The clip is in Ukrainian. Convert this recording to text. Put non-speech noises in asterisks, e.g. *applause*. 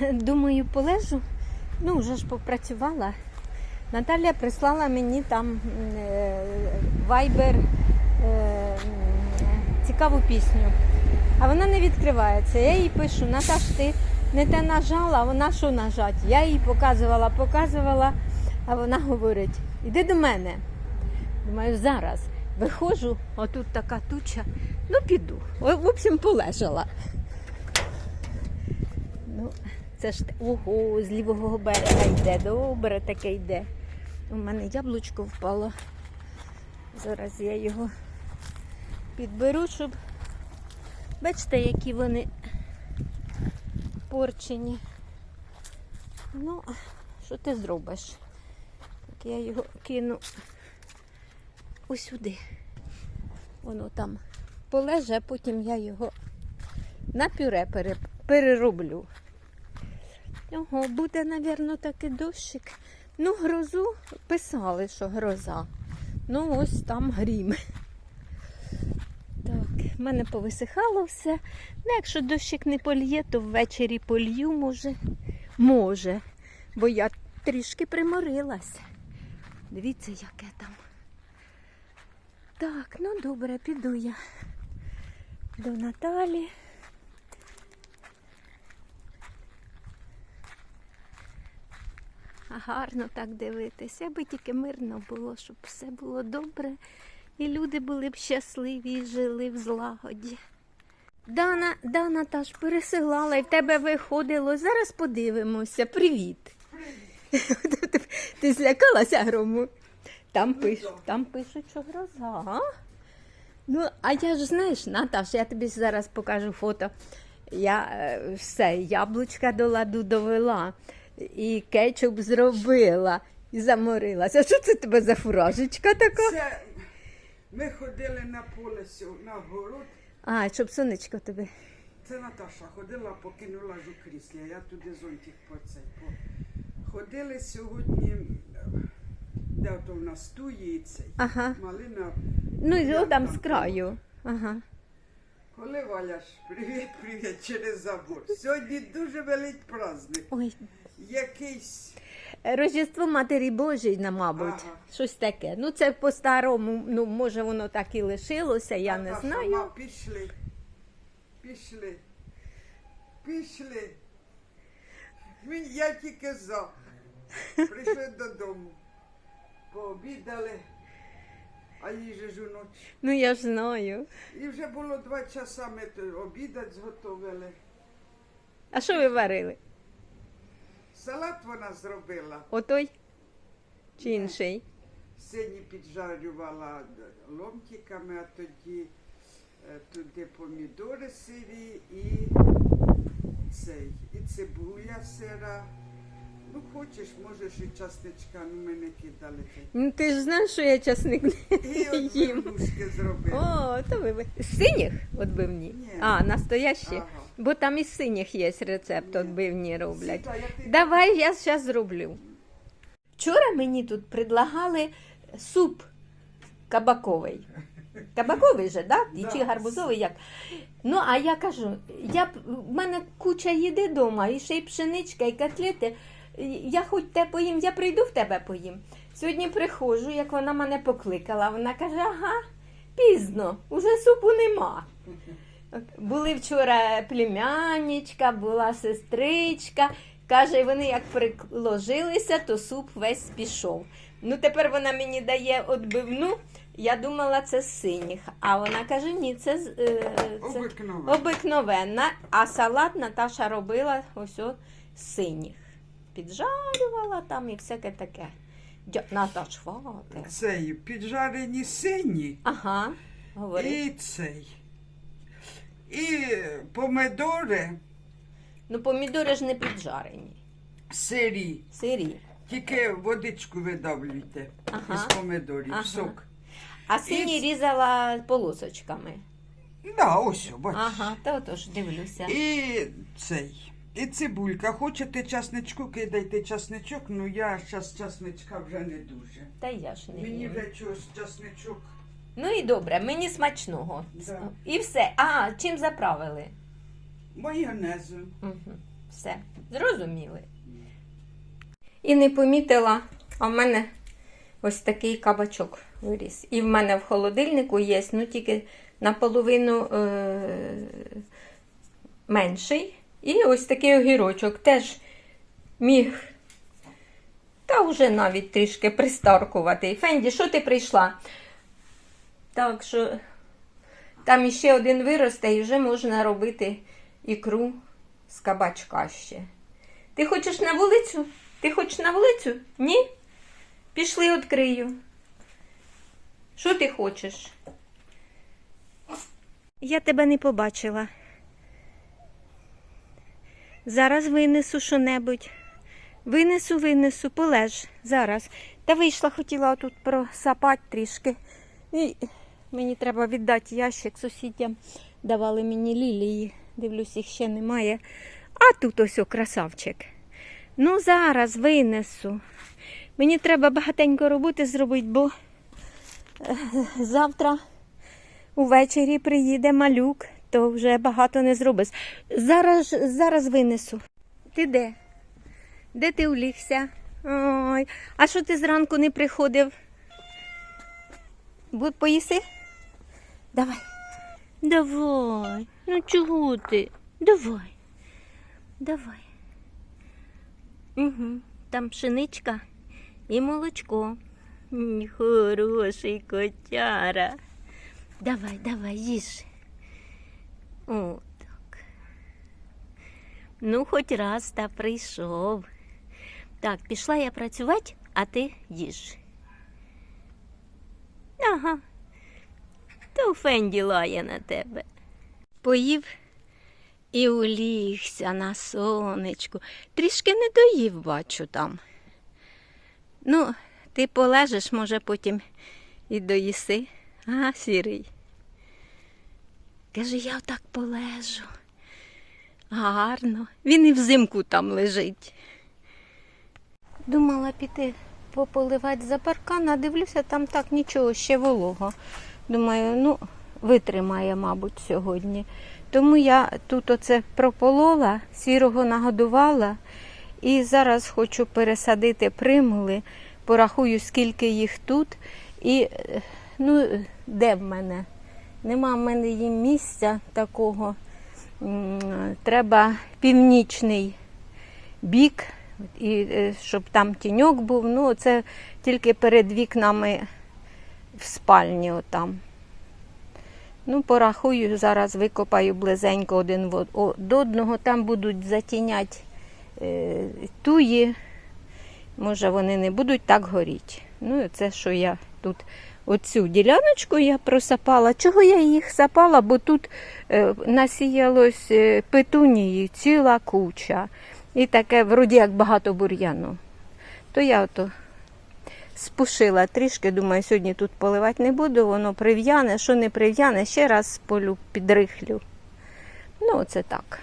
Думаю, полежу. Ну, вже ж попрацювала. Наталя прислала мені там е, вайбер е, цікаву пісню. А вона не відкривається. Я їй пишу, Наташ, ти не те нажала, а вона що нажать? Я їй показувала, показувала, а вона говорить, іди до мене. Думаю, зараз виходжу, отут така туча, ну піду. В общем, полежала. Ну, це ж ого, з лівого берега йде, добре таке йде. У мене яблучко впало. Зараз я його підберу, щоб. Бачите, які вони порчені. Ну, що ти зробиш? Так я його кину ось сюди. Воно там полеже, а потім я його на пюре перероблю. Ого, буде, мабуть, такий дощик. Ну, грозу писали, що гроза. Ну, ось там грім. Так, в мене повисихало все. Ну, якщо дощик не польє, то ввечері полью, може. Може. Бо я трішки приморилася. Дивіться, яке там. Так, ну добре, піду я до Наталі. Гарно так дивитися, аби тільки мирно було, щоб все було добре, і люди були б щасливі і жили в злагоді. Дана, да, Наташ, пересилала і в тебе виходило. Зараз подивимося. Привіт. *laughs* Ти злякалася грому? Там пишуть, там пишуть, що гроза. а? Ну, а я ж знаєш, Наташ, я тобі зараз покажу фото. Я е, все, яблучка до ладу довела, і кетчуп зробила, і заморилася. Що це тебе за фуражечка така? Це ми ходили на поле на город. А, щоб сонечко тобі. Це Наташа ходила, покинула ж у кріслі, я туди зонтик по цей. По... Ходили сьогодні, де то в нас туї і цей. Ага. Малина. Ну і там там з краю. Ага. Коли Валяш, привіт, привіт, через забор. Сьогодні дуже великий праздник. Ой, Якийсь Рождество Матері Божої, на, мабуть, Ага. щось таке. Ну, це по-старому, ну, може, воно так і лишилося, я не Наташа, знаю. ма, пішли. Пішли. Пішли. Він- Я тільки за. Прийшли додому. Пообідали, а їжі ж уночі. Ну, я ж знаю. І вже було два часа, ми обідать зготовили. А що ви варили? Салат вона зробила. Отой чи інший? Сині піджарювала ломтиками, а тоді е, туди помідори сирі і цей, і цибуля сира. Ну, хочеш, можеш і часничка, ну ми не кидали. Ну, ти ж знаєш, що я часник І не от *laughs* їм. вернушки зробила. О, то ви синіх відбивні? Ні. А, настоящі? Ага. Бо там із синіх є рецепт, відбивні роблять. Давай я зараз зроблю. Вчора мені тут предлагали суп кабаковий. Кабаковий же, да? І чи гарбузовий як. Ну, а я кажу, я, в мене куча їди вдома, і ще й пшеничка, і котлети. Я хоч те поїм, я прийду в тебе поїм. Сьогодні приходжу, як вона мене покликала. Вона каже, ага, пізно, уже супу нема. Були вчора племянничка, була сестричка. Каже, вони як приложилися, то суп весь пішов. Ну тепер вона мені дає отбивну. Я думала, це з синіх. А вона каже, ні, це, е, це Обикновено. обикновенна. А салат Наташа робила ось з синіх. Піджарювала там і всяке таке. Дя- Наташ, хвати. Цей піджарені сині Ага, говори. і цей. І помидори Ну, помідори ж не піджарені. сирі. Сирі. Тільки водичку видавлюйте Ага. із помидорів, Ага. сок. А сині І- різала полосочками. Да, ось, о, бачиш. Ага, то отож дивлюся. І цей. І цибулька. Хочете часничку, кидайте часничок, ну я зараз часничка вже не дуже. Та я ж не Мені їм. вже чогось часничок. Ну і добре, мені смачного. Да. І все. А, чим заправили? Майонезом. Угу. Все, зрозуміли. І не помітила, а в мене ось такий кабачок виріс. І в мене в холодильнику є, ну тільки наполовину е- менший. І ось такий огірочок теж міг. Та вже навіть трішки пристаркувати. Фенді, що ти прийшла? Так що там іще один виросте і вже можна робити ікру з кабачка ще. Ти хочеш на вулицю? Ти хочеш на вулицю? Ні? Пішли відкрию. Що ти хочеш? Я тебе не побачила. Зараз винесу що-небудь. Винесу, винесу, полеж зараз. Та вийшла, хотіла тут просапати трішки. І мені треба віддати ящик сусідям. Давали мені лілії. Дивлюсь, їх ще немає. А тут ось о, красавчик. Ну, зараз винесу. Мені треба багатенько роботи зробити, бо е, завтра увечері приїде малюк, то вже багато не зробиш. Зараз, зараз винесу. Ти де? Де ти улігся? Ой, а що ти зранку не приходив? Будь поїси? Давай. Давай. Ну чого ти? Давай. Давай. Угу. Там пшеничка і молочко. Хороший котяра. Давай, давай, їж. О, так. Ну, хоч раз та прийшов. Так, пішла я працювати, а ти їж. Ага. То Фенді лає на тебе. Поїв і улігся на сонечку. Трішки не доїв, бачу там. Ну, ти полежиш, може, потім і доїси. Ага, сірий. Каже, я отак полежу. Гарно. Він і взимку там лежить. Думала піти пополивати за паркан, а дивлюся, там так нічого, ще волого. Думаю, ну, витримає, мабуть, сьогодні. Тому я тут оце прополола, сірого нагодувала і зараз хочу пересадити примули, порахую, скільки їх тут. І ну, де в мене? Нема в мене їм місця такого. Треба північний бік, і е, щоб там тіньок був. Ну, це тільки перед вікнами в спальні отам. Ну, порахую, зараз викопаю близенько один в- до одного. Там будуть затіняти е, туї. Може, вони не будуть так горіти. Ну, і це, що я тут оцю діляночку я просапала. Чого я їх сапала? Бо тут е, насіялось е, петунії, ціла куча. І таке, вроді як багато бур'яну. То я ото спушила трішки, думаю, сьогодні тут поливати не буду, воно прив'яне, що не прив'яне, ще раз полю підрихлю. Ну, оце так.